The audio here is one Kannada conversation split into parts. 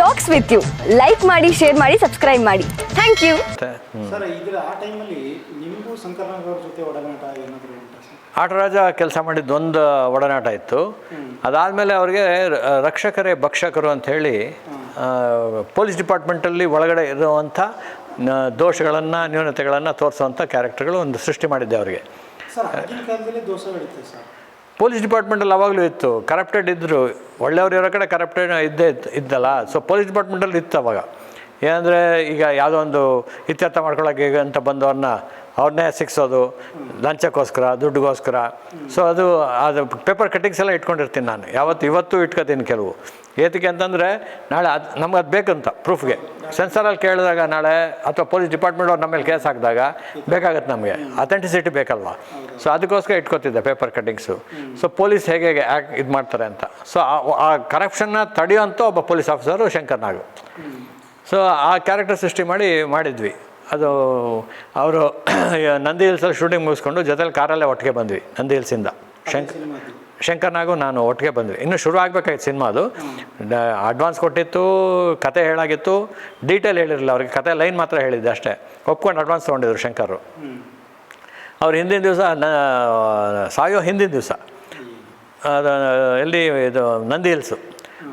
ಟಾಕ್ಸ್ ವಿತ್ ಯು ಲೈಕ್ ಮಾಡಿ ಶೇರ್ ಮಾಡಿ ಸಬ್ಸ್ಕ್ರೈಬ್ ಮಾಡಿ. Thank you. ಸರ್ ಇದರ ಆ ಟೈಮಲ್ಲಿ ನಿಮಗೂ ಶಂಕರ್ನಾಗ್ ಅವ್ರ ಜೊತೆ ಒಡನಾಟ ಏನಾದರೂ ಉಂಟಾ? ಸರ್ ಆಟರಾಜ ಕೆಲಸ ಮಾಡಿದ್ದು ಒಂದು ಒಡನಾಟ ಇತ್ತು. ಅದಾದಮೇಲೆ ಅವ್ರಿಗೆ ರಕ್ಷಕರೇ ಭಕ್ಷಕರು ಅಂತ ಹೇಳಿ ಪೊಲೀಸ್ ಡಿಪಾರ್ಟ್ಮೆಂಟಲ್ಲಿ ಒಳಗಡೆ ಇರುವಂಥ ದೋಷಗಳನ್ನು ನ್ಯೂನತೆಗಳನ್ನು ತೋರಿಸುವಂಥ ಕ್ಯಾರೆಕ್ಟರ್ಗಳು ಒಂದು ಸೃಷ್ಟಿ ಮಾಡಿದ್ದೆ ಅವರಿಗೆ. ಪೊಲೀಸ್ ಡಿಪಾರ್ಟ್ಮೆಂಟಲ್ಲಿ ಅವಾಗಲೂ ಇತ್ತು. ಕರಪ್ಟೆಡ್ ಇದ್ದರು ಒಳ್ಳೆಯವ್ರು ಇರೋ ಕಡೆ ಕರಪ್ಟೆಡ್ ಇದ್ದೇ ಇತ್ತು ಇದ್ದಲ್ಲ ಸೊ ಪೊಲೀಸ್ ಡಿಪಾರ್ಟ್ಮೆಂಟಲ್ಲಿ ಇತ್ತು ಅವಾಗ. ಏನಂದರೆ, ಈಗ ಯಾವುದೋ ಒಂದು ಇತ್ಯರ್ಥ ಮಾಡ್ಕೊಳ್ಳೋಕೆ ಅಂತ ಬಂದವ್ರನ್ನ ಅವ್ರನ್ನೇ ಸಿಕ್ಸೋದು ಲಂಚಕ್ಕೋಸ್ಕರ, ದುಡ್ಡುಗೋಸ್ಕರ. ಸೊ ಅದು ಅದು ಪೇಪರ್ ಕಟ್ಟಿಂಗ್ಸ್ ಎಲ್ಲ ಇಟ್ಕೊಂಡಿರ್ತೀನಿ ನಾನು. ಯಾವತ್ತು, ಇವತ್ತು ಇಟ್ಕೋತೀನಿ ಕೆಲವು. ಏತಕ್ಕೆ ಅಂತಂದರೆ, ನಾಳೆ ಅದು, ನಮ್ಗೆ ಅದು ಬೇಕಂತ ಪ್ರೂಫ್ಗೆ. ಸೆನ್ಸರಲ್ಲಿ ಕೇಳಿದಾಗ ನಾಳೆ ಅಥವಾ ಪೊಲೀಸ್ ಡಿಪಾರ್ಟ್ಮೆಂಟ್ ಅವ್ರು ನಮ್ಮ ಮೇಲೆ ಕೇಸ್ ಹಾಕಿದಾಗ ಬೇಕಾಗತ್ತೆ ನಮಗೆ. ಅಥೆಂಟಿಸಿಟಿ ಬೇಕಲ್ವ? ಸೊ ಅದಕ್ಕೋಸ್ಕರ ಇಟ್ಕೋತಿದ್ದೆ ಪೇಪರ್ ಕಟ್ಟಿಂಗ್ಸು ಸೊ ಪೊಲೀಸ್ ಹೇಗೆ ಹೇಗೆ ಇದು ಮಾಡ್ತಾರೆ ಅಂತ. ಸೊ ಆ ಕರಪ್ಷನ್ನ ತಡೆಯುವಂಥ ಒಬ್ಬ police officer Shankar Nag. So ಆ ಕ್ಯಾರೆಕ್ಟರ್ ಸೃಷ್ಟಿ ಮಾಡಿ, ಮಾಡಿದ್ವಿ. ಅದು ಅವರು, ನಂದಿ ಹಿಲ್ಸಲ್ಲಿ ಶೂಟಿಂಗ್ ಮುಗಿಸ್ಕೊಂಡು ಜೊತೆಲಿ ಕಾರಲ್ಲೇ ಒಟ್ಟಿಗೆ ಬಂದ್ವಿ, ನಂದಿ ಹಿಲ್ಸಿಂದ. ಶಂಕರ್ ಶಂಕರ್ನಾಗು ನಾನು ಒಟ್ಟಿಗೆ ಬಂದ್ವಿ. ಇನ್ನು ಶುರು ಆಗಬೇಕಾಗಿತ್ತು ಸಿನಿಮಾ ಅದು. ಅಡ್ವಾನ್ಸ್ ಕೊಟ್ಟಿತ್ತು, ಕತೆ ಹೇಳಾಗಿತ್ತು. ಡೀಟೇಲ್ ಹೇಳಿರಲಿಲ್ಲ ಅವ್ರಿಗೆ. ಕತೆ ಲೈನ್ ಮಾತ್ರ ಹೇಳಿದ್ದೆ ಅಷ್ಟೇ. ಒಪ್ಕೊಂಡು ಅಡ್ವಾನ್ಸ್ ತೊಗೊಂಡಿದ್ರು ಶಂಕರು. ಅವ್ರು ಹಿಂದಿನ ದಿವಸ, ನ, ಸಾಯೋ ಹಿಂದಿನ ದಿವಸ. ಅದು, ಎಲ್ಲಿ ಇದು, ನಂದಿ ಹಿಲ್ಸು.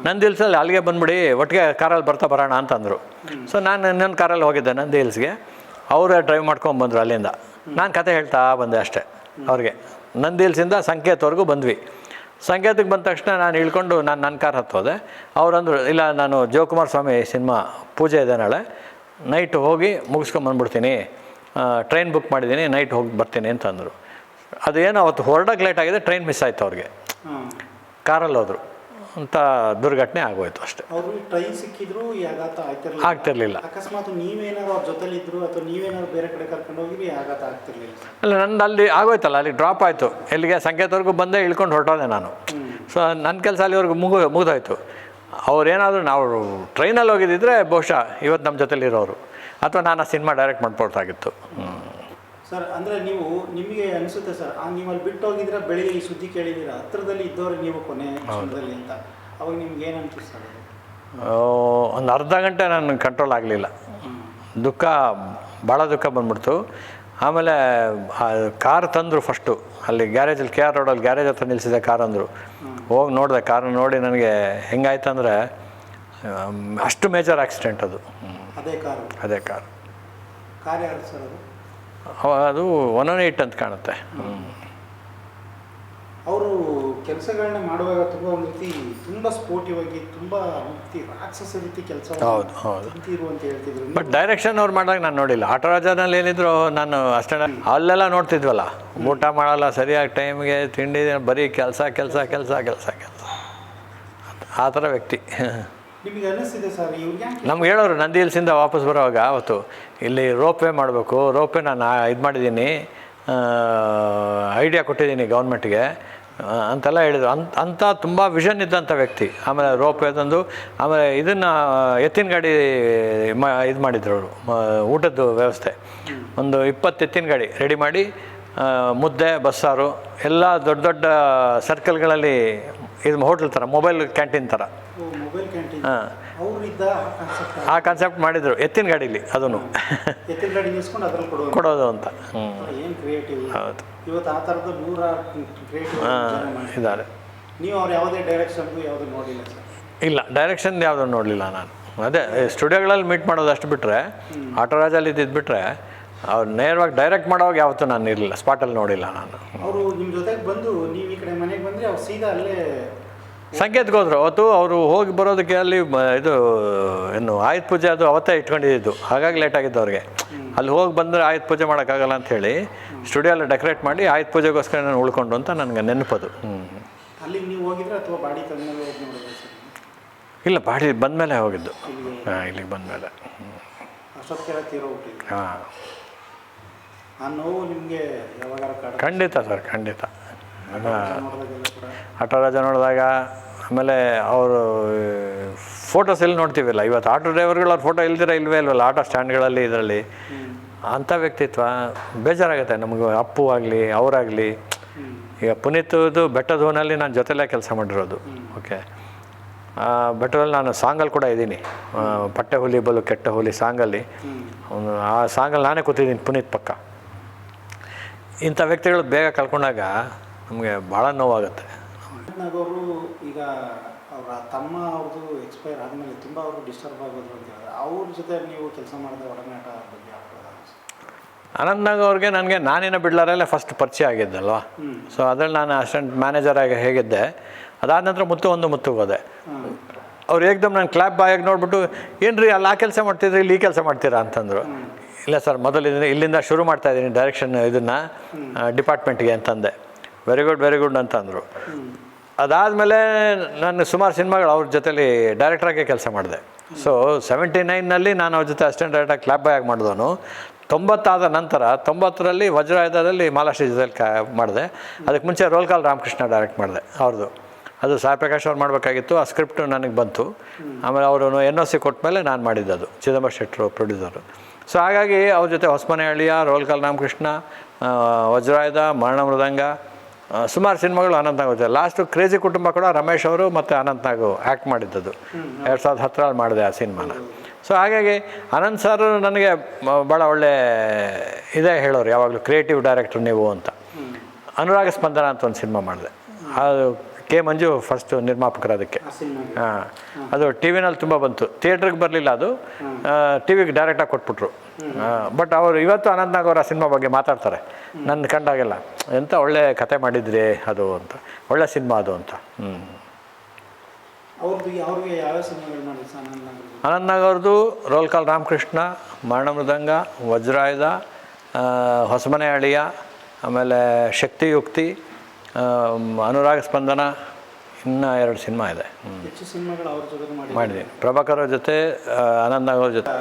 ನಂದಿ ಹಿಲ್ಸಲ್ಲಿ ಅಲ್ಲಿಗೆ ಬಂದ್ಬಿಡಿ, ಒಟ್ಟಿಗೆ ಕಾರಲ್ಲಿ ಬರ್ತಾ ಬರೋಣ ಅಂತಂದರು. ಸೊ ನಾನು ಇನ್ನೊಂದು ಕಾರಲ್ಲಿ ಹೋಗಿದ್ದೆ ನಂದಿ ಹಿಲ್ಸ್ಗೆ. ಅವರೇ ಡ್ರೈವ್ ಮಾಡ್ಕೊಂಡು ಬಂದರು ಅಲ್ಲಿಂದ. ನಾನು ಕತೆ ಹೇಳ್ತಾ ಬಂದೆ ಅಷ್ಟೇ ಅವ್ರಿಗೆ. ನಂದಿ ಹಿಲ್ಸಿಂದ ಸಂಕೇತವರೆಗೂ ಬಂದ್ವಿ. ಸಂಕೇತಕ್ಕೆ ಬಂದ ತಕ್ಷಣ ನಾನು ಇಳ್ಕೊಂಡು ನಾನು ನನ್ನ ಕಾರ್ ಹತ್ತೋದೆ ಅವರಂದರು ಇಲ್ಲ ನಾನು ಜೋಕುಮಾರ್ ಸ್ವಾಮಿ ಸಿನಿಮಾ ಪೂಜೆ ಇದೆ ನಾಳೆ. ನೈಟ್ ಹೋಗಿ ಮುಗಿಸ್ಕೊಂಬಂದ್ಬಿಡ್ತೀನಿ. ಟ್ರೈನ್ ಬುಕ್ ಮಾಡಿದ್ದೀನಿ ನೈಟ್ ಹೋಗಿ ಬರ್ತೀನಿ ಅಂತಂದರು. ಅದು ಏನು ಅವತ್ತು ಹೊರಡಕ್ಕೆ ಲೇಟ್ ಆಗಿದೆ ಟ್ರೈನ್ ಮಿಸ್ ಆಯಿತು ಅವ್ರಿಗೆ. ಕಾರಲ್ಲಿ ಹೋದರು ಅಂತ ದುರ್ಘಟನೆ ಆಗೋಯ್ತು ಅಷ್ಟೇ. ಸಿಕ್ಕಿದ್ರು ಆಗ್ತಿರ್ಲಿಲ್ಲ. ಆಗ್ತಿರ್ಲಿಲ್ಲ. ಅಕಸ್ಮಾತ್ ನೀವೇನಾದ್ರು ಅವ್ರ ಜೊತೆಲಿ ಇದ್ರು ಅಥವಾ ನೀವೇನಾದ್ರು ಬೇರೆ ಕಡೆ ಕರ್ಕೊಂಡು ಹೋಗಿರಿ ಈ ಆಘಾತ ಆಗ್ತಿರ್ಲಿಲ್ಲ? ಅಲ್ಲ ನಂದು ಅಲ್ಲಿ ಆಗೋಯ್ತಲ್ಲ ಅಲ್ಲಿ ಡ್ರಾಪ್ ಆಯಿತು. ಎಲ್ಲಿಗೆ ಸಂಕೇತವರೆಗೂ ಬಂದೇ ಇಳ್ಕೊಂಡು ಹೊರಟೋದೆ ನಾನು. ಸೊ ನನ್ನ ಕೆಲಸ ಅಲ್ಲಿವರೆಗೂ ಮುಗು ಮುಗಿದೋಯ್ತು. ಅವ್ರೇನಾದರೂ ನಾವು ಟ್ರೈನಲ್ಲಿ ಹೋಗಿದ್ದಿದ್ರೆ ಬಹುಶಃ ಇವತ್ತು ನಮ್ಮ ಜೊತೆಲಿರೋರು. ಅಥವಾ ನಾನು ಆ ಸಿನಿಮಾ ಡೈರೆಕ್ಟ್ ಮಾಡ್ಬೋದಾಗಿತ್ತು ಹ್ಞೂ ಸರ್ ಅಂದ್ರೆ ನೀವು ನಿಮಗೆ ಅನಿಸುತ್ತೆ ಸರ್ ಆ ನೀವು ಅಲ್ಲಿ ಬಿಟ್ಟು ಹೋಗಿದ್ರೆ ಬೆಳಿಗ್ಗೆ ಈ ಸುದ್ದಿ ಕೇಳಿದ್ದೀರಾ ಹತ್ರದಲ್ಲಿ ಇದ್ದವ್ರು ನೀವು ಕೊನೆ ಕ್ಷಣದಲ್ಲಿ ಅಂತ. ಅವಾಗ ನಿಮ್ಗೆ ಏನು ಅನ್ಸುತ್ತೆ ಸರ್? ಒಂದು ಅರ್ಧ ಗಂಟೆ ನಾನು ಕಂಟ್ರೋಲ್ ಆಗಲಿಲ್ಲ. ದುಃಖ ಭಾಳ ದುಃಖ ಬಂದ್ಬಿಡ್ತು. ಆಮೇಲೆ ಕಾರ್ ತಂದರು ಫಸ್ಟು ಅಲ್ಲಿ ಗ್ಯಾರೇಜಲ್ಲಿ ಕೆ ಆರ್ ರೋಡಲ್ಲಿ ಗ್ಯಾರೇಜ್ ಹತ್ರ ನಿಲ್ಲಿಸಿದೆ ಕಾರ್ ಅಂದರು. ಹೋಗಿ ನೋಡಿದೆ ಕಾರ್ ನೋಡಿ ನನಗೆ ಹೆಂಗಾಯ್ತು ಅಂದರೆ ಅಷ್ಟು ಮೇಜರ್ ಆಕ್ಸಿಡೆಂಟ್ ಅದು. ಅದೇ ಕಾರು ಅದೇ ಕಾರ್ ಕಾರ್ ಯಾರು ಸರ್ ಅದು? ಅದು ಒನ್ ಒನ್ ಏಟ್ ಅಂತ ಕಾಣುತ್ತೆ. ಅವರು ಕೆಲಸಗಳನ್ನ ಮಾಡುವಾಗ ತುಂಬ ಒಂದು ರೀತಿ ತುಂಬ ಸ್ಪೋರ್ಟಿವ್ ಆಗಿ ತುಂಬ ರೀತಿ ರಾಕ್ಷಸ ರೀತಿ ಕೆಲಸ ಹೌದು, ಹೌದು. ಅಂತ ಹೇಳ್ತಿದ್ರು. ಬಟ್ ಡೈರೆಕ್ಷನ್ ಅವ್ರು ಮಾಡಿದಾಗ ನಾನು ನೋಡಿಲ್ಲ. ಆಟೋರಾಜನಲ್ಲಿ ಏನಿದ್ರು ನಾನು ಅಷ್ಟೇ ಅಲ್ಲೆಲ್ಲ ನೋಡ್ತಿದ್ವಲ್ಲ. ಊಟ ಮಾಡಲ್ಲ ಸರಿಯಾಗಿ ಟೈಮ್ಗೆ ತಿಂಡಿ ಬರೀ ಕೆಲಸ ಕೆಲಸ ಕೆಲಸ ಕೆಲಸ ಕೆಲಸ. ಆ ಥರ ವ್ಯಕ್ತಿ. ನಿಮಗೆ ಹೇಳೋರು ನಂದಿ ಹಿಲ್ಸಿಂದ ವಾಪಸ್ ಬರೋವಾಗ ಅವತ್ತು ಇಲ್ಲಿ ರೋಪ್ ವೇ ಮಾಡಬೇಕು ರೋಪ್ ವೇ ನಾನು ಇದು ಮಾಡಿದ್ದೀನಿ ಐಡಿಯಾ ಕೊಟ್ಟಿದ್ದೀನಿ ಗೌರ್ಮೆಂಟ್ಗೆ ಅಂತೆಲ್ಲ ಹೇಳಿದರು. ಅಂತ, ಅಂಥ ತುಂಬ ವಿಷನ್ ಇದ್ದಂಥ ವ್ಯಕ್ತಿ. ಆಮೇಲೆ ರೋಪ್ವೇ ತಂದು, ಆಮೇಲೆ ಇದನ್ನು ಎತ್ತಿನ ಗಾಡಿ, ಮ, ಇದು ಮಾಡಿದ್ರು ಅವರು. ಊಟದ ವ್ಯವಸ್ಥೆ. ಒಂದು ಇಪ್ಪತ್ತು ಎತ್ತಿನ ಗಾಡಿ ರೆಡಿ ಮಾಡಿ ಮುದ್ದೆ, ಬಸ್ಸಾರು, ಎಲ್ಲ ದೊಡ್ಡ ದೊಡ್ಡ ಸರ್ಕಲ್ಗಳಲ್ಲಿ ಇದು ಹೋಟ್ಲ್ ಥರ ಮೊಬೈಲ್ ಕ್ಯಾಂಟೀನ್ ಥರ ಹಾಂ. ಆ ಕಾನ್ಸೆಪ್ಟ್ ಮಾಡಿದರು. ಎತ್ತಿನ ಗಾಡೀಲಿ ಅದನ್ನು ಎತ್ತಿನ ಗಾಡಿ ನಿಲ್ಸ್ಕೊಂಡು ಅದ್ರಲ್ಲಿ ಕೊಡುವ ಕೊಡೋದು ಅಂತ. ಏನು ಕ್ರಿಯೇಟಿವ್ ಹೌದು. ಇವತ್ತು ಆ ಥರದ ನೂರಾರು ಕ್ರಿಯೇಟಿವ್ ಹಾಂ ಇದ್ದಾರೆ. ನೀವು ಅವ್ರು ಯಾವುದೇ ಡೈರೆಕ್ಷನ್ದು ಯಾವುದು ನೋಡಿಲ್ಲ ಸರ್? ಇಲ್ಲ ಡೈರೆಕ್ಷನ್ ಯಾವುದೂ ನೋಡಲಿಲ್ಲ ನಾನು. ಅದೇ ಸ್ಟುಡಿಯೋಗಳಲ್ಲಿ ಮೀಟ್ ಮಾಡೋದು ಅಷ್ಟು ಬಿಟ್ಟರೆ ಆಟೋರಾಜಲ್ಲಿ ಇದ್ದಿದ್ದು ಬಿಟ್ಟರೆ ಅವ್ರು ನೇರವಾಗಿ ಡೈರೆಕ್ಟ್ ಮಾಡೋವಾಗ ಯಾವತ್ತೂ ನಾನು ಇರಲಿಲ್ಲ. ಸ್ಪಾಟಲ್ಲಿ ನೋಡಿಲ್ಲ ನಾನು. ಅವರು ನಿಮ್ಮ ಜೊತೆಗೆ ಬಂದು ನೀವು ಈ ಕಡೆ ಮನೆಗೆ ಬಂದರೆ ಅವ್ರು ಸೀದಾ ಅಲ್ಲೇ ಸಂಕೇತಕ್ಕೆ ಹೋದ್ರು ಅವತ್ತು ಅವರು ಹೋಗಿ ಬರೋದಕ್ಕೆ ಅಲ್ಲಿ ಇದು ಏನು ಆಯುಧ ಪೂಜೆ ಅದು ಅವತ್ತೇ ಇಟ್ಕೊಂಡಿದ್ದು. ಹಾಗಾಗಿ ಲೇಟ್ ಆಗಿದ್ದು ಅವ್ರಿಗೆ. ಅಲ್ಲಿ ಹೋಗಿ ಬಂದರೆ ಆಯುಧ ಪೂಜೆ ಮಾಡೋಕ್ಕಾಗಲ್ಲ ಅಂತ ಹೇಳಿ ಸ್ಟುಡಿಯೋಲ್ಲಿ ಡೆಕೋರೇಟ್ ಮಾಡಿ ಆಯುಧ ಪೂಜೆಗೋಸ್ಕರ ನಾನು ಉಳ್ಕೊಂಡು ಅಂತ ನನಗೆ ನೆನಪದು. ಇಲ್ಲ ಬಾಡಿ ಬಂದಮೇಲೆ ಹೋಗಿದ್ದು. ಹಾಂ ಇಲ್ಲಿಗೆ ಬಂದಮೇಲೆ. ಹಾಂ. ಖಂಡಿತ ಸರ್ ಖಂಡಿತ. ಆಟೋ ರಜೆ ನೋಡಿದಾಗ ಆಮೇಲೆ ಅವರು ಫೋಟೋಸ್ ಎಲ್ಲಿ ನೋಡ್ತೀವಲ್ಲ. ಇವತ್ತು ಆಟೋ ಡ್ರೈವರ್ಗಳು ಅವ್ರ ಫೋಟೋ ಇಲ್ದಿರ ಇಲ್ವೇ ಇಲ್ವಲ್ಲ ಆಟೋ ಸ್ಟ್ಯಾಂಡ್ಗಳಲ್ಲಿ ಇದರಲ್ಲಿ. ಅಂಥ ವ್ಯಕ್ತಿತ್ವ ಬೇಜಾರಾಗುತ್ತೆ ನಮಗೆ. ಅಪ್ಪು ಆಗಲಿ ಅವರಾಗಲಿ. ಈಗ ಪುನೀತದು ಬೆಟ್ಟದ ಹೂನಲ್ಲಿ ನಾನು ಜೊತೆಲೇ ಕೆಲಸ ಮಾಡಿರೋದು. ಓಕೆ. ಬೆಟ್ಟದಲ್ಲಿ ನಾನು ಸಾಂಗಲ್ಲಿ ಕೂಡ ಇದ್ದೀನಿ. ಪಟ್ಟೆ ಹುಲಿ ಬಲು ಕೆಟ್ಟ ಹುಲಿ ಸಾಂಗಲ್ಲಿ. ಅವನು ಆ ಸಾಂಗಲ್ಲಿ ನಾನೇ ಕೂತಿದ್ದೀನಿ ಪುನೀತ್ ಪಕ್ಕ. ಇಂಥ ವ್ಯಕ್ತಿಗಳು ಬೇಗ ಕಳ್ಕೊಂಡಾಗ ನಮಗೆ ಭಾಳ ನೋವಾಗುತ್ತೆ. ಅವರು ಈಗ ಅವರ ತಮ್ಮ ಅವ್ರದ್ದು ಎಕ್ಸ್ಪೈರ್ ಆದಮೇಲೆ ತುಂಬ ಅವರು ಡಿಸ್ಟರ್ಬ್ ಆಗೋದು ಅಂತ ಹೇಳಿದ್ರೆ ಅವ್ರ ಜೊತೆ ನೀವು ಕೆಲಸ ಮಾಡಿದ ಒಡನಾಟ ಬಗ್ಗೆ ಅನಂತನಾಗ್ ಅನಂತ್ನಾಗ್ ಅವ್ರಿಗೆ ನನಗೆ ನಾನಿನ ಬಿಡ್ಲಾರಲ್ಲೇ ಫಸ್ಟ್ ಪರಿಚಯ ಆಗಿದ್ದಲ್ವ? ಸೊ ಅದ್ರಲ್ಲಿ ನಾನು ಅಸಿಸ್ಟೆಂಟ್ ಮ್ಯಾನೇಜರ್ ಆಗಿ ಹೇಗಿದ್ದೆ? ಅದಾದ ನಂತರ ಮುತ್ತು ಒಂದು ಮುತ್ತು ಹೋದೆ. ಅವ್ರು ಏಕ್ದಮ್ ನಾನು ಕ್ಲಾಪ್ ಬಾಯಾಗಿ ನೋಡ್ಬಿಟ್ಟು ಏನು ರೀ ಅಲ್ಲಿ ಆ ಕೆಲಸ ಮಾಡ್ತಿದ್ರಿ ಇಲ್ಲಿ ಈ ಕೆಲಸ ಮಾಡ್ತೀರಾ? ಅಂತಂದರು. ಇಲ್ಲ ಸರ್ ಮೊದಲು ಇಲ್ಲಿಂದ ಶುರು ಮಾಡ್ತಾ ಇದ್ದೀನಿ ಡೈರೆಕ್ಷನ್ ಇದನ್ನು ಡಿಪಾರ್ಟ್ಮೆಂಟ್ಗೆ ಅಂತಂದೆ. ವೆರಿ ಗುಡ್ ವೆರಿ ಗುಡ್ ಅಂತಂದರು. ಅದಾದಮೇಲೆ ನಾನು ಸುಮಾರು ಸಿನಿಮಾಗಳು ಅವ್ರ ಜೊತೇಲಿ ಡೈರೆಕ್ಟ್ರಾಗೆ ಕೆಲಸ ಮಾಡಿದೆ. ಸೊ ಸೆವೆಂಟಿ ನೈನ್ನಲ್ಲಿ ನಾನು ಅವ್ರ ಜೊತೆ ಅಸಿಸ್ಟೆಂಟ್ ಡೈರೆಕ್ಟಾಗಿ ಕ್ಲಾಪ್ ಆಗಿ ಮಾಡಿದವನು. ತೊಂಬತ್ತಾದ ನಂತರ, ತೊಂಬತ್ತರಲ್ಲಿ ವಜ್ರಾಯುಧದಲ್ಲಿ ಮಾಲಾಶ್ರೀ ಜೊತೆಲಿ ಕಾ, ಮಾಡಿದೆ. ಅದಕ್ಕೆ ಮುಂಚೆ ರೋಲ್ ಕಾಲ್ ರಾಮಕೃಷ್ಣ ಡೈರೆಕ್ಟ್ ಮಾಡಿದೆ ಅವ್ರದ್ದು ಅದು ಸಾಯಿ ಪ್ರಕಾಶ್ ಅವ್ರು ಮಾಡಬೇಕಾಗಿತ್ತು, ಆ ಸ್ಕ್ರಿಪ್ಟ್ ನನಗೆ ಬಂತು. ಆಮೇಲೆ ಅವರು ಎನ್ ಒ ಸಿ ಕೊಟ್ಟ ನಾನು ಮಾಡಿದ್ದದು ಚಿದಂಬರ ಶೆಟ್ಟರು ಪ್ರೊಡ್ಯೂಸರು ಸೊ ಹಾಗಾಗಿ ಅವ್ರ ಜೊತೆ ಹೊಸಮನೆ ಹಳ್ಳಿಯ ರೋಲ್ ಕಾಲ್ ರಾಮಕೃಷ್ಣ ವಜ್ರಾಯುಧ ಮರಣ ಮೃದಂಗ ಸುಮಾರು ಸಿನಿಮಾಗಳು ಅನಂತ್ನಾಗ್ ಹೋಗಿದೆ ಲಾಸ್ಟು ಕ್ರೇಜಿ ಕುಟುಂಬ ಕೂಡ ರಮೇಶ್ ಅವರು ಮತ್ತು ಅನಂತ್ನಾಗು ಆ್ಯಕ್ಟ್ ಮಾಡಿದ್ದದು ಎರಡು ಸಾವಿರದ ಹತ್ತರಲ್ಲಿ ಮಾಡಿದೆ ಆ ಸಿನಿಮಾನ. ಸೊ ಹಾಗಾಗಿ ಅನಂತ್ ಸರ್ ನನಗೆ ಭಾಳ ಒಳ್ಳೆ ಇದೇ ಹೇಳೋರು. ಯಾವಾಗಲೂ ಕ್ರಿಯೇಟಿವ್ ಡೈರೆಕ್ಟರ್ ನೀವು ಅಂತ. ಅನುರಾಗ ಸ್ಪಂದನ ಅಂತ ಒಂದು ಸಿನಿಮಾ ಮಾಡಿದೆ. ಅದು ಕೆ ಮಂಜು ಫಸ್ಟ್ ನಿರ್ಮಾಪಕರು ಅದಕ್ಕೆ ಹಾಂ. ಅದು ಟಿ ವಿನಲ್ಲಿ ತುಂಬ ಬಂತು. ಥಿಯೇಟ್ರಿಗೆ ಬರಲಿಲ್ಲ ಅದು. ಟಿ ವಿಗೆ ಡೈರೆಕ್ಟಾಗಿ ಕೊಟ್ಬಿಟ್ರು. ಬಟ್ ಅವರು ಇವತ್ತು ಅನಂತ್ ನಾಗ್ ಅವರು ಆ ಸಿನಿಮಾ ಬಗ್ಗೆ ಮಾತಾಡ್ತಾರೆ. ನನ್ನ ಕಂಡಾಗೆಲ್ಲ ಎಂಥ ಒಳ್ಳೆ ಕತೆ ಮಾಡಿದ್ರಿ ಅದು ಅಂತ ಒಳ್ಳೆ ಸಿನಿಮಾ ಅದು ಅಂತ. ಹ್ಞೂ ನಾಗ್ ಅವ್ರದ್ದು ರೋಲ್ ಕಾಲ್ ರಾಮಕೃಷ್ಣ ಮರಣ ಮೃದಂಗ ವಜ್ರಾಯುಧ ಹೊಸಮನೆ ಅಳಿಯ ಆಮೇಲೆ ಶಕ್ತಿಯುಕ್ತಿ ಅನುರಾಗ ಸ್ಪಂದನ ಇನ್ನೂ ಎರಡು ಸಿನಿಮಾ ಇದೆ. ಮಾಡಿದ್ದೀನಿ ಪ್ರಭಾಕರ್ ಅವ್ರ ಜೊತೆ ಅನಂತ್ ನಾಗ್ ಅವ್ರ ಜೊತೆ.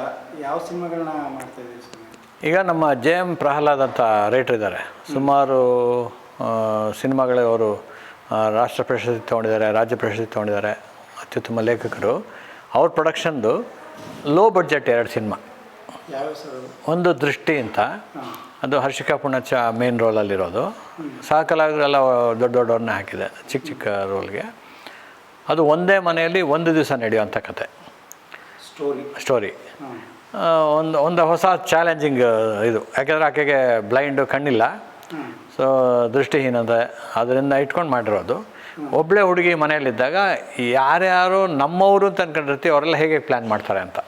ಯಾವ ಸಿನಿಮಾಗಳನ್ನ ಮಾಡ್ತಾ ಇದ್ದೀವಿ ಸರ್? ಈಗ ನಮ್ಮ ಜೆ ಎಂ ಪ್ರಹ್ಲಾದ್ ಅಂತ ರೈಟರ್ ಇದ್ದಾರೆ. ಸುಮಾರು ಸಿನಿಮಾಗಳೇ ಅವರು ರಾಷ್ಟ್ರ ಪ್ರಶಸ್ತಿ ತೊಗೊಂಡಿದ್ದಾರೆ ರಾಜ್ಯ ಪ್ರಶಸ್ತಿ ತೊಗೊಂಡಿದ್ದಾರೆ ಅತ್ಯುತ್ತಮ ಲೇಖಕರು. ಅವ್ರ ಪ್ರೊಡಕ್ಷನ್ದು ಲೋ ಬಡ್ಜೆಟ್ ಎರಡು ಸಿನಿಮಾ. ಒಂದು ದೃಷ್ಟಿ ಅಂತ ಅದು ಹರ್ಷಿಕಾ ಪುಣಚ ಮೇನ್ ರೋಲಲ್ಲಿರೋದು ಸಹ ಕಲಾವಿದರೆಲ್ಲ ದೊಡ್ಡ ದೊಡ್ಡವ್ರನ್ನ ಹಾಕಿದೆ ಚಿಕ್ಕ ಚಿಕ್ಕ ರೋಲ್ಗೆ. ಅದು ಒಂದೇ ಮನೆಯಲ್ಲಿ ಒಂದು ದಿವಸ ನಡೆಯುವಂಥ ಕತೆ. ಸ್ಟೋರಿ ಒಂದು ಒಂದು ಹೊಸ ಚಾಲೆಂಜಿಂಗ್ ಇದು. ಯಾಕೆಂದರೆ ಆಕೆಗೆ ಬ್ಲೈಂಡು ಕಣ್ಣಿಲ್ಲ. ಸೊ ದೃಷ್ಟಿಹೀನತೆ. ಅದರಿಂದ ಇಟ್ಕೊಂಡು ಮಾಡಿರೋದು. ಒಬ್ಬಳೇ ಹುಡುಗಿ ಮನೆಯಲ್ಲಿದ್ದಾಗ ಯಾರ್ಯಾರು ನಮ್ಮವರು ಅಂತ ಅನ್ಕೊಂಡಿರ್ತೀವಿ ಅವರೆಲ್ಲ ಹೇಗೆ ಪ್ಲ್ಯಾನ್ ಮಾಡ್ತಾರೆ ಅಂತ.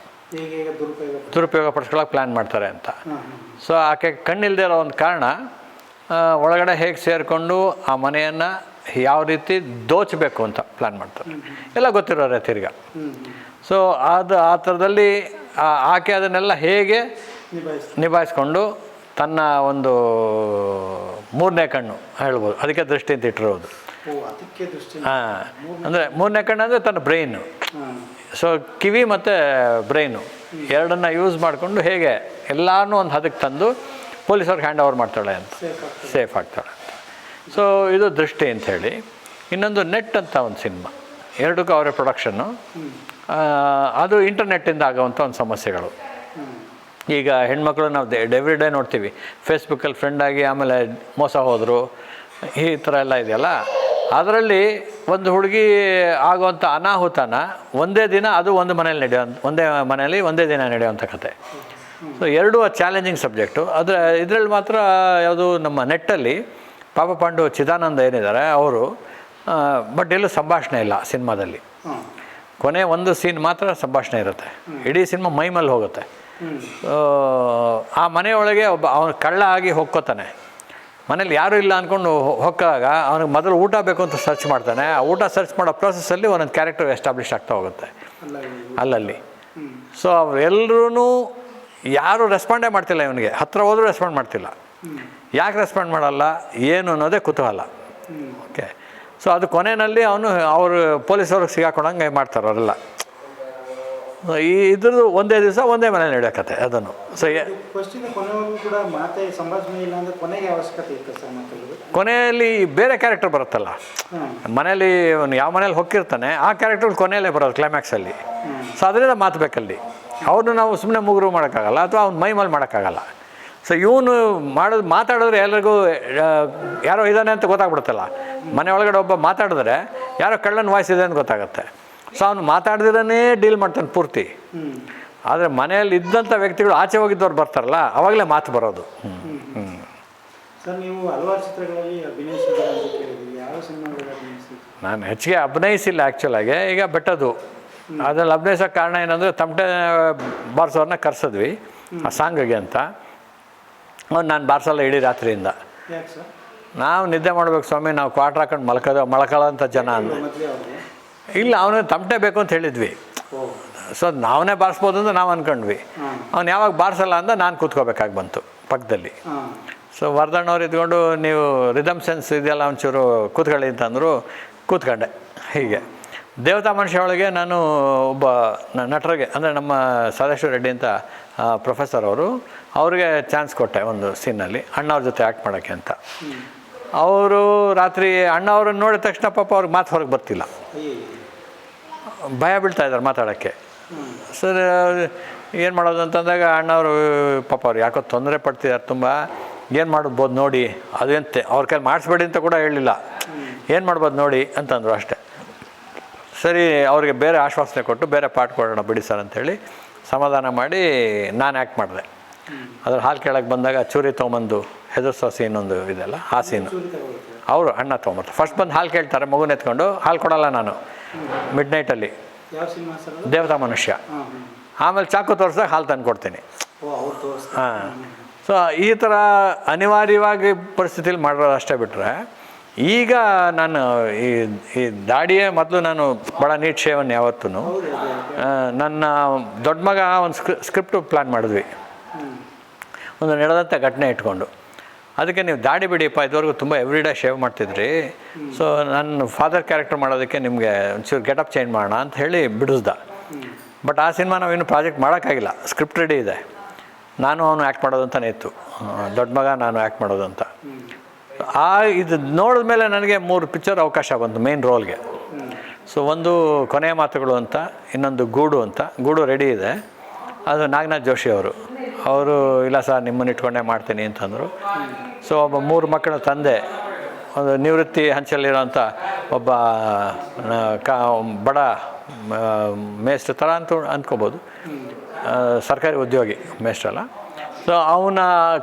ದುರುಪಯೋಗ ಪಡಿಸ್ಕೊಳ್ಳೋಕೆ ಪ್ಲ್ಯಾನ್ ಮಾಡ್ತಾರೆ ಅಂತ. ಸೊ ಆಕೆ ಕಣ್ಣಿಲ್ಲದೆ ಇರೋ ಒಂದು ಕಾರಣ ಒಳಗಡೆ ಹೇಗೆ ಸೇರಿಕೊಂಡು ಆ ಮನೆಯನ್ನು ಯಾವ ರೀತಿ ದೋಚಬೇಕು ಅಂತ ಪ್ಲ್ಯಾನ್ ಮಾಡ್ತಾರೆ. ಎಲ್ಲ ಗೊತ್ತಿರೋರೆ ತಿರ್ಗಾ. ಸೊ ಅದು ಆ ಥರದಲ್ಲಿ ಆಕೆ ಅದನ್ನೆಲ್ಲ ಹೇಗೆ ನಿಭಾಯಿಸ್ಕೊಂಡು ತನ್ನ ಒಂದು ಮೂರನೇ ಕಣ್ಣು ಹೇಳ್ಬೋದು. ಅದಕ್ಕೆ ದೃಷ್ಟಿ ಅಂತ ಇಟ್ಟಿರೋದು. ಹಾಂ ಅಂದರೆ ಮೂರನೇ ಕಣ್ಣು ಅಂದರೆ ತನ್ನ ಬ್ರೈನು ಸೊ ಕಿವಿ ಮತ್ತು ಬ್ರೈನು ಎರಡನ್ನ ಯೂಸ್ ಮಾಡಿಕೊಂಡು ಹೇಗೆ ಎಲ್ಲಾನು ಒಂದು ಹದಕ್ಕೆ ತಂದು ಪೊಲೀಸವ್ರಿಗೆ ಹ್ಯಾಂಡ್ ಓವರ್ ಮಾಡ್ತಾಳೆ ಅಂತ. ಸೇಫ್ ಆಗ್ತಾಳೆ. ಅಂತ. ಸೊ ಇದು ದೃಷ್ಟಿ ಅಂತ ಹೇಳಿ. ಇನ್ನೊಂದು ನೆಟ್ ಅಂತ ಒಂದು ಸಿನಿಮಾ ಎರಡಕ್ಕೂ ಅವರೇ ಪ್ರೊಡಕ್ಷನ್ನು ಅದು ಇಂಟರ್ನೆಟ್ಟಿಂದ ಆಗುವಂಥ ಒಂದು ಸಮಸ್ಯೆಗಳು. ಈಗ ಹೆಣ್ಮಕ್ಳು ನಾವು ಎವ್ರಿ ಡೇ ನೋಡ್ತೀವಿ. ಫೇಸ್ಬುಕ್ಕಲ್ಲಿ ಫ್ರೆಂಡ್ ಆಗಿ ಆಮೇಲೆ ಮೋಸ ಹೋದರು, ಈ ಥರ ಎಲ್ಲ ಇದೆಯಲ್ಲ? ಅದರಲ್ಲಿ ಒಂದು ಹುಡುಗಿ ಆಗುವಂಥ ಅನಾಹುತನ ಒಂದೇ ದಿನ ಅದು ಒಂದು ಮನೇಲಿ ನಡೆಯೋ, ಒಂದೇ ಮನೆಯಲ್ಲಿ ಒಂದೇ ದಿನ ನಡೆಯುವಂಥ ಕತೆ ಸೊ ಎರಡೂ ಚಾಲೆಂಜಿಂಗ್ ಸಬ್ಜೆಕ್ಟು ಅದರ, ಇದರಲ್ಲಿ ಮಾತ್ರ ಯಾವುದು ನಮ್ಮ ನೆಟ್ಟಲ್ಲಿ ಪಾಪ ಪಾಂಡು ಚಿದಾನಂದ ಏನಿದ್ದಾರೆ, ಅವರು ಬಟ್ ಎಲ್ಲೂ ಸಂಭಾಷಣೆ ಇಲ್ಲ ಸಿನಿಮಾದಲ್ಲಿ. ಕೊನೆ ಒಂದು ಸೀನ್ ಮಾತ್ರ ಸಂಭಾಷಣೆ ಇರುತ್ತೆ. ಇಡೀ ಸಿನಿಮಾ ಮೈಮಲ್ಲಿ ಹೋಗುತ್ತೆ. ಆ, ಮನೆಯೊಳಗೆ ಒಬ್ಬ ಅವನು ಕಳ್ಳ ಆಗಿ ಹೊಕ್ಕೋತಾನೆ. ಮನೇಲಿ ಯಾರೂ ಇಲ್ಲ ಅಂದ್ಕೊಂಡು ಹೊಕ್ಕಾಗ ಅವನಿಗೆ ಮೊದಲು ಊಟ ಬೇಕು ಅಂತ ಸರ್ಚ್ ಮಾಡ್ತಾನೆ. ಆ ಊಟ ಸರ್ಚ್ ಮಾಡೋ ಪ್ರೊಸೆಸ್ಸಲ್ಲಿ ಒಂದೊಂದು ಕ್ಯಾರೆಕ್ಟರ್ ಎಸ್ಟಾಬ್ಲಿಷ್ ಆಗ್ತಾ ಹೋಗುತ್ತೆ. ಅಲ್ಲಲ್ಲಿ. ಸೊ ಅವರೆಲ್ಲರೂ ಯಾರೂ ರೆಸ್ಪಾಂಡೇ ಮಾಡ್ತಿಲ್ಲ ಇವನಿಗೆ. ಹತ್ರ ಹೋದರೂ ರೆಸ್ಪಾಂಡ್ ಮಾಡ್ತಿಲ್ಲ. ಯಾಕೆ ರೆಸ್ಪಾಂಡ್ ಮಾಡಲ್ಲ? ಏನು ಅನ್ನೋದೇ ಕುತೂಹಲ. ಸೊ ಅದು ಕೊನೆಯಲ್ಲಿ ಅವನು ಅವರು ಪೊಲೀಸವ್ರಿಗೆ ಸಿಗಾಕೊಂಡಂಗೆ ಮಾಡ್ತಾರೆ ಅವರೆಲ್ಲ. ಈ ಇದ್ರದ್ದು ಒಂದೇ ದಿವಸ ಒಂದೇ ಮನೆ ನಡೆಯಕತೆ ಅದನ್ನು. ಸೊ ಕೊನೆಯಲ್ಲಿ ಬೇರೆ ಕ್ಯಾರೆಕ್ಟರ್ ಬರುತ್ತಲ್ಲ. ಮನೆಯಲ್ಲಿ ಮನೇಲಿ ಅವನು ಯಾವ ಮನೇಲಿ ಹೊಕ್ಕಿರ್ತಾನೆ ಆ ಕ್ಯಾರೆಕ್ಟರ್ ಕೊನೆಯಲ್ಲೇ ಬರೋದು ಕ್ಲೈಮ್ಯಾಕ್ಸಲ್ಲಿ ಸೊ ಅದರಿಂದ ಮಾತು ಬೇಕಲ್ಲಿ. ಅವ್ರನ್ನ ನಾವು ಸುಮ್ಮನೆ ಮುಗುರು ಮಾಡೋಕ್ಕಾಗಲ್ಲ ಅಥವಾ ಅವ್ನ ಮೈ ಮೇಲೆ ಮಾಡೋಕ್ಕಾಗಲ್ಲ. ಸೊ ಇವನು ಮಾಡೋದು ಮಾತಾಡಿದ್ರೆ ಎಲ್ಲರಿಗೂ ಯಾರೋ ಇದ್ದಾನೆ ಅಂತ ಗೊತ್ತಾಗ್ಬಿಡುತ್ತಲ್ಲ. ಮನೆ ಒಳಗಡೆ ಒಬ್ಬ ಮಾತಾಡಿದ್ರೆ ಯಾರೋ ಕಳ್ಳನ ವಾಯ್ಸ್ ಇದೆ ಅಂತ ಗೊತ್ತಾಗುತ್ತೆ. ಸೊ ಅವನು ಮಾತಾಡ್ದಿರೇ ಡೀಲ್ ಮಾಡ್ತಾನೆ ಪೂರ್ತಿ. ಆದರೆ ಮನೆಯಲ್ಲಿ ಇದ್ದಂಥ ವ್ಯಕ್ತಿಗಳು ಆಚೆ ಹೋಗಿದ್ದವ್ರು ಬರ್ತಾರಲ್ಲ ಅವಾಗಲೇ ಮಾತು ಬರೋದು. ನಾನು ಹೆಚ್ಚಿಗೆ ಅಭಿನಯಿಸಿಲ್ಲ ಆ್ಯಕ್ಚುಲಾಗಿ ಈಗ ಬೆಟ್ಟದು ಅದ್ರಲ್ಲಿ ಅಭಿನಯಿಸೋ ಕಾರಣ ಏನಂದರೆ ತಮಟೆ ಬಾರಿಸೋರನ್ನ ಕರೆಸಿದ್ವಿ ಆ ಸಾಂಗಿಗೆ ಅಂತ. ನಾನು ಬಾರ್ಸಲ್ಲ ಇಡೀ ರಾತ್ರಿಯಿಂದ. ನಾವು ನಿದ್ದೆ ಮಾಡ್ಬೇಕು ಸ್ವಾಮಿ ನಾವು ಕ್ವಾಟ್ರ್ ಹಾಕೊಂಡು ಮಲ್ಕೋದು ಮಲ್ಕೊಳ್ಳೋಂಥ ಜನ ಅಂದ ಇಲ್ಲ ಅವನು ತಮಟೆ ಬೇಕು ಅಂತ ಹೇಳಿದ್ವಿ. ಸೊ ನಾವೇ ಬಾರಿಸ್ಬೋದು ಅಂತ ನಾವು ಅಂದ್ಕೊಂಡ್ವಿ ಅವ್ನು ಯಾವಾಗ ಬಾರಿಸಲ್ಲ ಅಂದ ನಾನು ಕೂತ್ಕೋಬೇಕಾಗಿ ಬಂತು ಪಕ್ಕದಲ್ಲಿ. ಸೊ ವರ್ಧಣ್ಣವ್ರು ಇದ್ಕೊಂಡು ನೀವು ರಿದಮ್ ಸೆನ್ಸ್ ಇದೆಯಲ್ಲ ಒಂಚೂರು ಕೂತ್ಕೊಳ್ಳಿ ಅಂತಂದರು ಕೂತ್ಕೊಂಡೆ. ಹೀಗೆ. ದೇವತಾ ಮನುಷ್ಯ ಒಳಗೆ ನಾನು ಒಬ್ಬ ನ- ನಟರಿಗೆ ಅಂದರೆ ನಮ್ಮ ಸದಾಶಿವ ರೆಡ್ಡಿ ಅಂತ ಪ್ರೊಫೆಸರ್ ಅವರು. ಅವ್ರಿಗೆ ಚಾನ್ಸ್ ಕೊಟ್ಟೆ ಒಂದು ಸೀನಲ್ಲಿ ಅಣ್ಣವ್ರ ಜೊತೆ ಆ್ಯಕ್ಟ್ ಮಾಡೋಕ್ಕೆ ಅಂತ. ಅವರು ರಾತ್ರಿ ಅಣ್ಣವ್ರನ್ನ ನೋಡಿದ ತಕ್ಷಣ ಪಾಪ ಅವ್ರಿಗೆ ಮಾತು ಹೊರಗೆ ಬರ್ತಿಲ್ಲ. ಭಯ ಬೀಳ್ತಾ ಇದ್ದಾರೆ ಮಾತಾಡೋಕ್ಕೆ. ಸರ್, ಏನು ಮಾಡೋದು ಅಂತಂದಾಗ ಅಣ್ಣವರು ಪಾಪ ಅವ್ರು ಯಾಕೋ ತೊಂದರೆ ಪಡ್ತಿದ್ದಾರೆ ತುಂಬ, ಏನು ಮಾಡ್ಬೋದು ನೋಡಿ ಅದೇಂತೆ ಅವ್ರ ಕೈಲಿ ಮಾಡಿಸ್ಬೇಡಿ ಅಂತ ಕೂಡ ಹೇಳಿಲ್ಲ ಏನು ಮಾಡ್ಬೋದು ನೋಡಿ ಅಂತಂದರು ಅಷ್ಟೇ. ಸರಿ, ಅವ್ರಿಗೆ ಬೇರೆ ಆಶ್ವಾಸನೆ ಕೊಟ್ಟು ಬೇರೆ ಪಾಠ ಕೊಡೋಣ ಬಿಡಿ ಸರ್ ಅಂತೇಳಿ ಸಮಾಧಾನ ಮಾಡಿ ನಾನು ಆ್ಯಕ್ಟ್ ಮಾಡಿದೆ. ಅದ್ರ ಹಾಲು ಕೇಳಕ್ಕೆ ಬಂದಾಗ ಚೂರಿ ತೊಗೊಂಬಂದು ಹೆದರ್ಸೋ ಸೀನೊಂದು ಇದೆಲ್ಲ ಆ ಸೀನು ಅವರು ಅಣ್ಣ ತೊಗೊಂಬರ್ತಾರೆ. ಫಸ್ಟ್ ಬಂದು ಹಾಲು ಕೇಳ್ತಾರೆ ಮಗುನ ಎತ್ಕೊಂಡು ಹಾಲು ಕೊಡಲ್ಲ ನಾನು. ಮಿಡ್ ನೈಟಲ್ಲಿ ದೇವತಾ ಮನುಷ್ಯ. ಆಮೇಲೆ ಚಾಕು ತೋರಿಸ್ದಾಗ ಹಾಲು ತಂದು ಕೊಡ್ತೀನಿ. ಹಾಂ. ಸೊ ಈ ಥರ ಅನಿವಾರ್ಯವಾಗಿ ಪರಿಸ್ಥಿತಿಲಿ ಮಾಡಿರೋದು ಅಷ್ಟೇ ಬಿಟ್ಟರೆ ಈಗ ನಾನು ಈ ಈ ದಾಡಿಯೇ ಮೊದಲು ನಾನು ಭಾಳ ನೀಟ್ ಶೇವನ್ ಯಾವತ್ತೂ ನನ್ನ ದೊಡ್ಡ ಮಗ ಒಂದು ಸ್ಕ್ರಿ ಸ್ಕ್ರಿಪ್ಟು ಪ್ಲ್ಯಾನ್ ಮಾಡಿದ್ವಿ. ಒಂದು ನಡೆದಂಥ ಘಟನೆ ಇಟ್ಕೊಂಡು. ಅದಕ್ಕೆ ನೀವು ದಾಡಿ ಬಿಡಿಯಪ್ಪ, ಇದುವರೆಗೂ ತುಂಬ ಎವ್ರಿಡೇ ಶೇವ್ ಮಾಡ್ತಿದ್ರಿ. ಸೊ ನನ್ನ ಫಾದರ್ ಕ್ಯಾರೆಕ್ಟರ್ ಮಾಡೋದಕ್ಕೆ ನಿಮಗೆ ಒಂಚೂರು ಗೆಟಪ್ ಚೇಂಜ್ ಮಾಡೋಣ ಅಂತ ಹೇಳಿ ಬಿಡಿಸ್ದ. ಬಟ್ ಆ ಸಿನಿಮಾ ನಾವೇನು ಪ್ರಾಜೆಕ್ಟ್ ಮಾಡೋಕ್ಕಾಗಿಲ್ಲ. ಸ್ಕ್ರಿಪ್ಟ್ ರೆಡಿ ಇದೆ. ನಾನು ಅವನು ಆ್ಯಕ್ಟ್ ಮಾಡೋದು ಅಂತಲೇ ಇತ್ತು ದೊಡ್ಡ ಮಗ, ನಾನು ಆ್ಯಕ್ಟ್ ಮಾಡೋದು ಅಂತ ಆ, ಇದು ನೋಡಿದ ಮೇಲೆ ನನಗೆ ಮೂರು ಪಿಕ್ಚರ್ ಅವಕಾಶ ಬಂತು ಮೇನ್ ರೋಲ್ಗೆ ಸೊ ಒಂದು ಕೊನೆಯ ಮಾತುಗಳು ಅಂತ, ಇನ್ನೊಂದು ಗೂಡು ಅಂತ. ಗೂಡು ರೆಡಿ ಇದೆ. ಅದು ನಾಗನಾಥ್ ಜೋಶಿ ಅವರು. ಅವರು, ಇಲ್ಲ ಸರ್, ನಿಮ್ಮನ್ನು ಇಟ್ಕೊಂಡೇ ಮಾಡ್ತೀನಿ ಅಂತಂದರು. ಸೊ ಒಬ್ಬ ಮೂರು ಮಕ್ಕಳ ತಂದೆ, ಒಂದು ನಿವೃತ್ತಿ ಹಂಚಲ್ಲಿರೋಂಥ ಒಬ್ಬ ಕ, ಬಡ ಮೇಸ್ಟ್ರ್ ಥರ ಅಂತ ಅಂದ್ಕೋಬೋದು ಸರ್ಕಾರಿ ಉದ್ಯೋಗಿ ಮೇಸ್ಟ್ರಲ್ಲ ಸೊ ಅವನ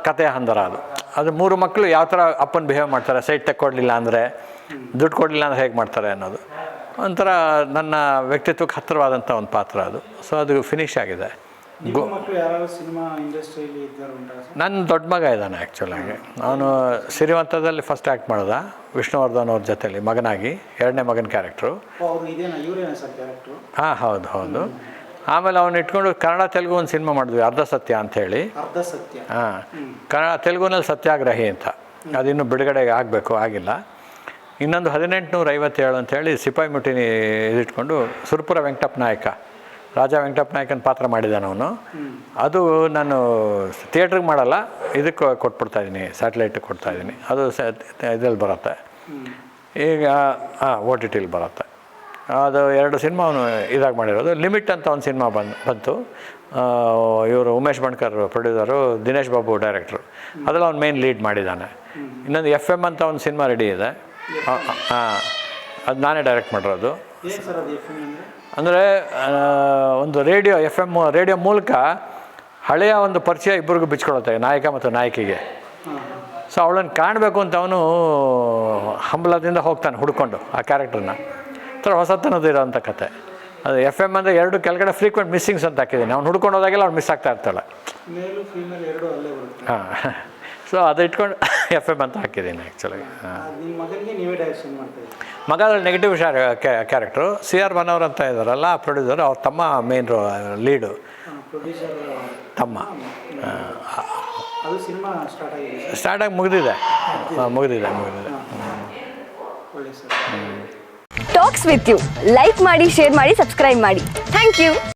ಕತೆ ಹಂದರ ಅದು. ಅದು ಮೂರು ಮಕ್ಕಳು ಯಾವ ಥರ ಅಪ್ಪನ ಬಿಹೇವ್ ಮಾಡ್ತಾರೆ, ಸೈಟ್ ತೆಕ್ಕೊಡಲಿಲ್ಲ ಅಂದರೆ, ದುಡ್ಡು ಕೊಡಲಿಲ್ಲ ಅಂದರೆ ಹೇಗೆ ಮಾಡ್ತಾರೆ ಅನ್ನೋದು. ಒಂಥರ ನನ್ನ ವ್ಯಕ್ತಿತ್ವಕ್ಕೆ ಹತ್ತಿರವಾದಂಥ ಒಂದು ಪಾತ್ರ ಅದು. ಸೊ ಅದು ಫಿನಿಶ್ ಆಗಿದೆ. ನನ್ನ ದೊಡ್ಡ ಮಗ ಇದ್ದಾನೆ ಆ್ಯಕ್ಚುಲಾಗಿ ಅವನು ಸಿರಿವಂತದಲ್ಲಿ ಫಸ್ಟ್ ಆ್ಯಕ್ಟ್ ಮಾಡ್ದ ವಿಷ್ಣುವರ್ಧನ್ ಅವ್ರ ಜೊತೆಯಲ್ಲಿ ಮಗನಾಗಿ ಎರಡನೇ ಮಗನ ಕ್ಯಾರೆಕ್ಟ್ರು ಹಾಂ ಹೌದು ಹೌದು. ಆಮೇಲೆ ಅವನು ಇಟ್ಕೊಂಡು ಕನ್ನಡ ತೆಲುಗು ಒಂದು ಸಿನಿಮಾ ಮಾಡಿದ್ವಿ ಅರ್ಧ ಸತ್ಯ ಅಂಥೇಳಿ ಅರ್ಧ ಸತ್ಯ. ಹಾಂ ಕನ್ನಡ ತೆಲುಗುನಲ್ಲಿ ಸತ್ಯಾಗ್ರಹಿ ಅಂತ. ಅದಿನ್ನು ಬಿಡುಗಡೆಗೆ ಆಗಬೇಕು ಆಗಿಲ್ಲ. ಇನ್ನೊಂದು ಹದಿನೆಂಟುನೂರ ಐವತ್ತೇಳು ಅಂತೇಳಿ ಸಿಪಾಯಿ ಮುಟ್ಟಿನಿ ಇದಿಟ್ಕೊಂಡು ಸುರಪುರ ವೆಂಕಟಪ್ಪ ನಾಯಕ. ರಾಜ ವೆಂಕಟಪ್ಪ ನಾಯಕನ ಪಾತ್ರ ಮಾಡಿದ್ದಾನೆ ಅವನು. ಅದು ನಾನು ಥಿಯೇಟ್ರಿಗೆ ಮಾಡಲ್ಲ, ಇದಕ್ಕೆ ಕೊಟ್ಬಿಡ್ತಾ ಇದ್ದೀನಿ, ಸ್ಯಾಟಲೈಟಿಗೆ ಕೊಡ್ತಾ ಇದ್ದೀನಿ. ಅದು ಇದ್ರಲ್ಲಿ ಬರುತ್ತೆ. ಈಗ ಹಾಂ ಓ ಟಿ ಟಿಲಿ ಬರುತ್ತೆ. ಅದು ಎರಡು ಸಿನಿಮಾ ಅವನು ಇದಾಗಿ ಮಾಡಿರೋದು. ಲಿಮಿಟ್ ಅಂತ ಒಂದು ಸಿನಿಮಾ ಬಂದು, ಬಂತು. ಇವರು ಉಮೇಶ್ ಬಣ್ಕರ್ ಪ್ರೊಡ್ಯೂಸರು, ದಿನೇಶ್ ಬಾಬು ಡೈರೆಕ್ಟ್ರು. ಅದರಲ್ಲಿ ಅವ್ನು ಮೇನ್ ಲೀಡ್ ಮಾಡಿದ್ದಾನೆ. ಇನ್ನೊಂದು ಎಫ್ ಎಂ ಅಂತ ಒಂದು ಸಿನಿಮಾ ರೆಡಿ ಇದೆ. ಹಾಂ ಅದು ನಾನೇ ಡೈರೆಕ್ಟ್ ಮಾಡಿರೋದು. ಅಂದರೆ ಒಂದು ರೇಡಿಯೋ ಎಫ್ ಎಂ ರೇಡಿಯೋ ಮೂಲಕ ಹಳೆಯ ಒಂದು ಪರಿಚಯ ಇಬ್ಬರಿಗೂ ಬಿಚ್ಕೊಳುತ್ತೆ ನಾಯಕ ಮತ್ತು ನಾಯಕಿಗೆ. ಸೊ ಅವಳನ್ನು ಕಾಣಬೇಕು ಅಂತ ಅವನು ಹಂಬಲದಿಂದ ಹೋಗ್ತಾನೆ ಹುಡ್ಕೊಂಡು ಆ ಕ್ಯಾರೆಕ್ಟರ್ನ. ಥರ ಹೊಸತನದ ಇರೋವಂಥ ಕತೆ. ಅದು ಎಫ್ ಎಂ ಅಂದರೆ ಎರಡು ಕೆಳಗಡೆ ಫ್ರೀಕ್ವೆಂಟ್ ಮಿಸ್ಸಿಂಗ್ಸ್ ಅಂತ ಹಾಕಿದ್ದೀನಿ. ಅವ್ನು ಹುಡ್ಕೊಂಡು ಹೋದಾಗೆಲ್ಲ ಅವ್ನು ಮಿಸ್ ಆಗ್ತಾ ಇರ್ತಾಳೆ. ಹಾಂ. ಸೊ ಅದು ಇಟ್ಕೊಂಡು ಎಫ್ ಎಂ ಅಂತ ಹಾಕಿದ್ದೀನಿ ಆ್ಯಕ್ಚುಲಾಗಿ ಮಗ ನೆಗೆಟಿವ್ ಶಾರ್ ಕ್ಯಾರೆಕ್ಟ್ರು ಸಿ ಆರ್ ಮನೋರ್ ಅಂತ ಇದ್ದಾರಲ್ಲ ಪ್ರೊಡ್ಯೂಸರ್ ಅವ್ರ ತಮ್ಮ ಮೇನ್ ರೋ ಲೀಡು ಪ್ರೊಡ್ಯೂಸರ್ ತಮ್ಮ. ಸ್ಟಾರ್ಟ್ ಸ್ಟಾರ್ಟಾಗಿ ಮುಗಿದಿದೆ. ಮುಗಿದಿದೆ. ಮುಗಿದಿದೆ ಟಾಕ್ಸ್ ವಿತ್ ಯು ಲೈಕ್ ಮಾಡಿ ಶೇರ್ ಮಾಡಿ ಸಬ್ಸ್ಕ್ರೈಬ್ ಮಾಡಿ. Thank you